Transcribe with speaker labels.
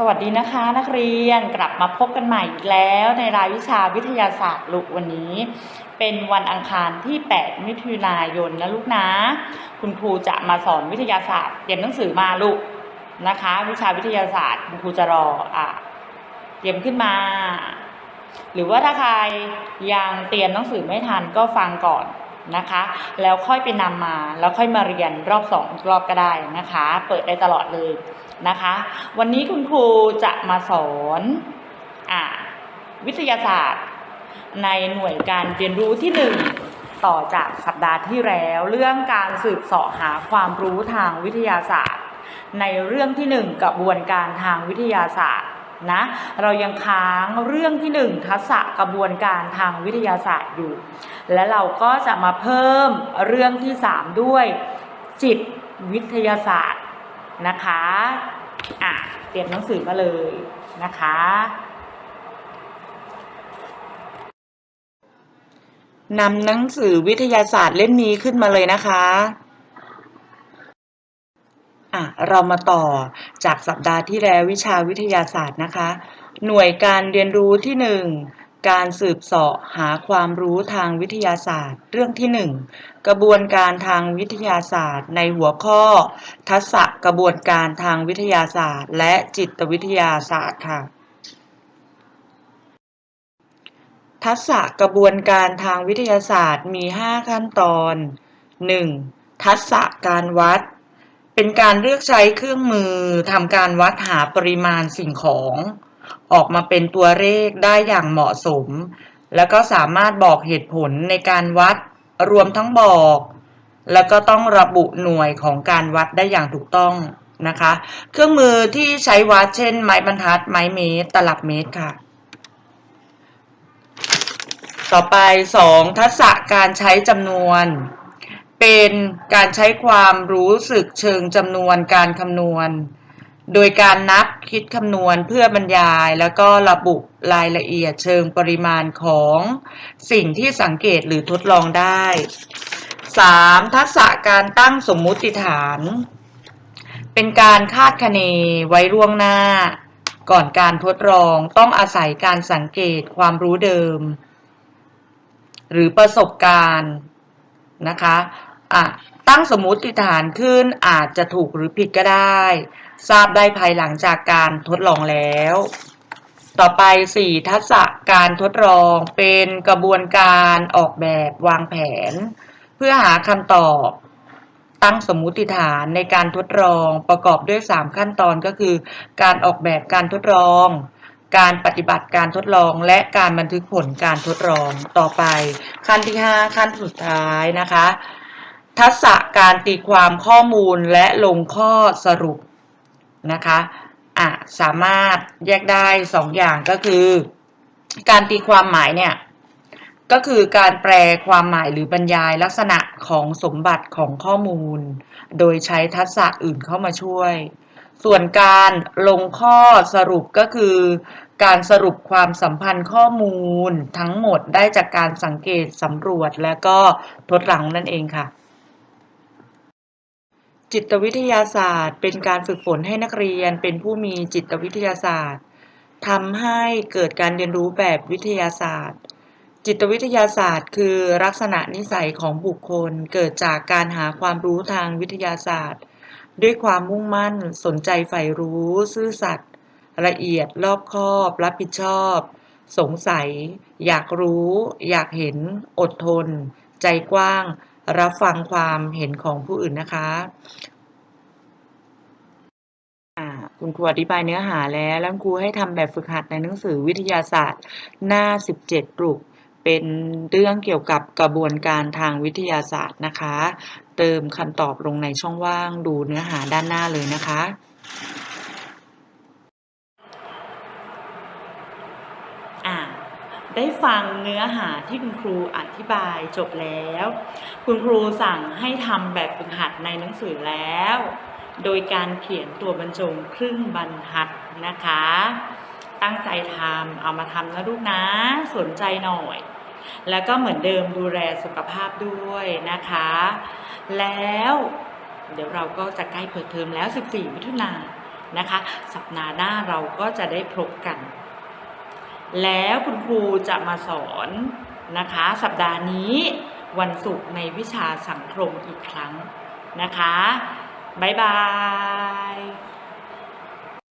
Speaker 1: สวัสดีนะคะ นักเรียนกลับมาพบกันใหม่อีกแล้วในรายวิชาวิทยาศาสตร์ลูกวันนี้ เป็นวันอังคารที่ 8 มิถุนายนนะลูกนะ คุณครูจะมาสอนวิทยาศาสตร์เตรียมหนังสือมาลูกนะคะ วิชาวิทยาศาสตร์คุณครูจะรออะเตรียมขึ้นมา หรือว่าถ้าใครยังเตรียมหนังสือไม่ทันก็ฟังก่อน นะคะ แล้วค่อยไปนำมาแล้วค่อยมาเรียนรอบสองรอบก็ได้นะคะ เปิดได้ตลอดเลยนะคะ วันนี้คุณครูจะมาสอนอ่าวิทยาศาสตร์ ในหน่วยการเรียนรู้ที่หนึ่งต่อจากสัปดาห์ที่แล้ว เรื่องการสืบเสาะหาความรู้ทางวิทยาศาสตร์ ในเรื่องที่หนึ่งกระบวนการทางวิทยาศาสตร์ นะเรายังค้างเรื่องที่หนึ่งทักษะกระบวนการทางวิทยาศาสตร์อยู่ และเราก็จะมาเพิ่มเรื่องที่สามด้วย จิตวิทยาศาสตร์นะคะอะเตรียมหนังสือมาเลยนะคะ
Speaker 2: นำหนังสือวิทยาศาสตร์เล่มนี้ขึ้นมาเลยนะคะ อะเรามาต่อจากสัปดาห์ที่แล้ววิชาวิทยาศาสตร์นะคะ หน่วยการเรียนรู้ที่หนึ่งการสืบเสาะหาความรู้ทางวิทยาศาสตร์ เรื่องที่หนึ่งกระบวนการทางวิทยาศาสตร์ ในหัวข้อ ทักษะกระบวนการทางวิทยาศาสตร์ และจิตวิทยาศาสตร์ค่ะทักษะกระบวนการทางวิทยาศาสตร์มี 5 ขั้นตอน 1. ทักษะการวัด เป็นการเลือกใช้เครื่องมือทำการวัดหาปริมาณสิ่งของ ออกมาเป็นตัวเลขได้อย่างเหมาะสม แล้วก็สามารถบอกเหตุผลในการวัดรวมทั้งบอก แล้วก็ต้องระบุหน่วยของการวัดได้อย่างถูกต้องนะคะ เครื่องมือที่ใช้วัดเช่น ไม้บรรทัด ไม้เมตร ตลับเมตรค่ะ ต่อไป 2. ทักษะการใช้จำนวน เป็นการใช้ความรู้สึกเชิงจำนวนการคำนวณ โดยการนับคิดคำนวณเพื่อบรรยาย แล้วก็ระบุรายละเอียดเชิงปริมาณของสิ่งที่สังเกตหรือทดลองได้ 3. ทักษะการตั้งสมมุติฐาน เป็นการคาดคะเนไว้ล่วงหน้า ก่อนการทดลองต้องอาศัยการสังเกตความรู้เดิม หรือประสบการณ์นะคะ อะตั้งสมมติฐานขึ้นอาจจะถูกหรือผิดก็ได้ ทราบได้ภายหลังจากการทดลองแล้ว ต่อไป 4. ทักษะการทดลองเป็นกระบวนการออกแบบวางแผน เพื่อหาคำตอบ ตั้งสมมุติฐานในการทดลองประกอบด้วย 3 ขั้นตอนก็คือ การออกแบบการทดลอง การปฏิบัติการทดลองและการบันทึกผลการทดลองต่อไป ขั้นที่ 5 ขั้นสุดท้ายนะคะ ทักษะการตีความข้อมูลและลงข้อสรุปนะคะอะสามารถแยกได้2อย่างก็คือ การตีความหมายเนี่ยก็คือการแปลความหมายหรือบรรยายลักษณะของสมบัติของข้อมูล โดยใช้ทักษะอื่นเข้ามาช่วย ส่วนการลงข้อสรุปก็คือ การสรุปความสัมพันธ์ข้อมูลทั้งหมดได้จากการสังเกตสำรวจและก็ทดลองนั่นเองค่ะ จิตวิทยาศาสตร์ เป็นการฝึกฝนให้นักเรียนเป็นผู้มีจิตวิทยาศาสตร์ทำให้เกิดการเรียนรู้แบบวิทยาศาสตร์ จิตวิทยาศาสตร์ คือลักษณะนิสัยของบุคคลเกิดจากการหาความรู้ทางวิทยาศาสตร์ ด้วยความมุ่งมั่นสนใจใฝ่รู้ ซื่อสัตย์ละเอียดรอบคอบ รับผิดชอบ สงสัย อยากรู้ อยากเห็น อดทน ใจกว้าง รับฟังความเห็นของผู้อื่นนะคะคุณครูอธิบายเนื้อหาแล้ว แล้วคุณครูให้ทำแบบฝึกหัดในหนังสือวิทยาศาสตร์ หน้า 17 ปลุก เป็นเรื่องเกี่ยวกับกระบวนการทางวิทยาศาสตร์นะคะ เติมคำตอบลงในช่องว่างดูเนื้อหาด้านหน้าเลยนะคะ
Speaker 1: อ่า ได้ฟังเนื้อหาที่คุณครูอธิบายจบแล้ว คุณครูสั่งให้ทำแบบฝึกหัดในหนังสือแล้ว โดยการเขียนตัวบรรจงครึ่งบรรทัดนะคะ ตั้งใจทำเอามาทำนะลูกนะ สนใจหน่อย แล้วก็เหมือนเดิมดูแลสุขภาพด้วยนะคะ แล้วเดี๋ยวเราก็จะใกล้เปิดเทอมแล้ว 14 มิถุนายนนะคะ สัปดาห์หน้าเราก็จะได้พบกัน แล้วคุณครูจะมาสอนนะคะ สัปดาห์นี้วันศุกร์ในวิชาสังคมอีกครั้งนะคะ บ๊ายบาย